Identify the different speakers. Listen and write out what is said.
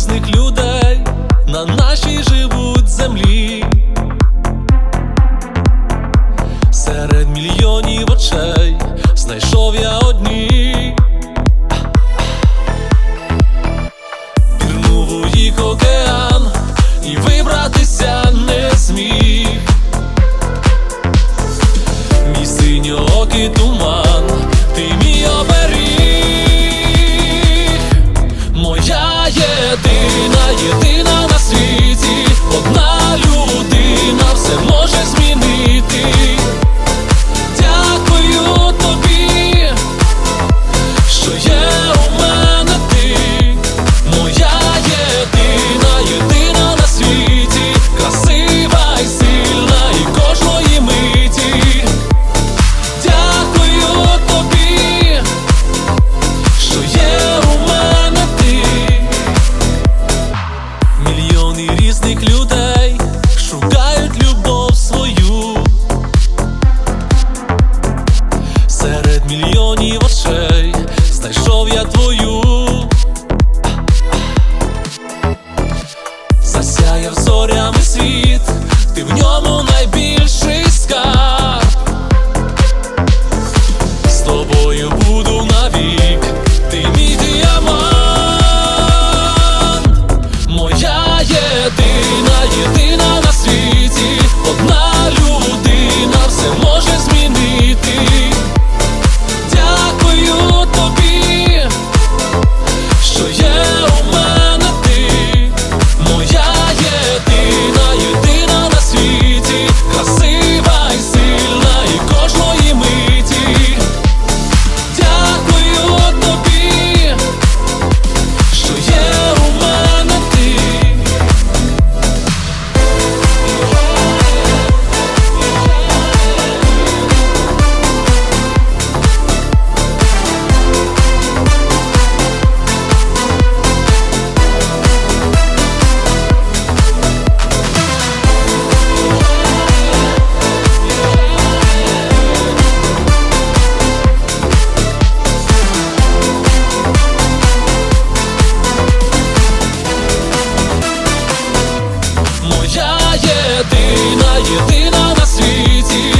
Speaker 1: різних людей на нашій живуть землі, серед мільйонів очей знайшов я одні, пірнув їх океан і вибратися не зміг. Туман, ти мій United. novia tvoju єдина, єдина на світі.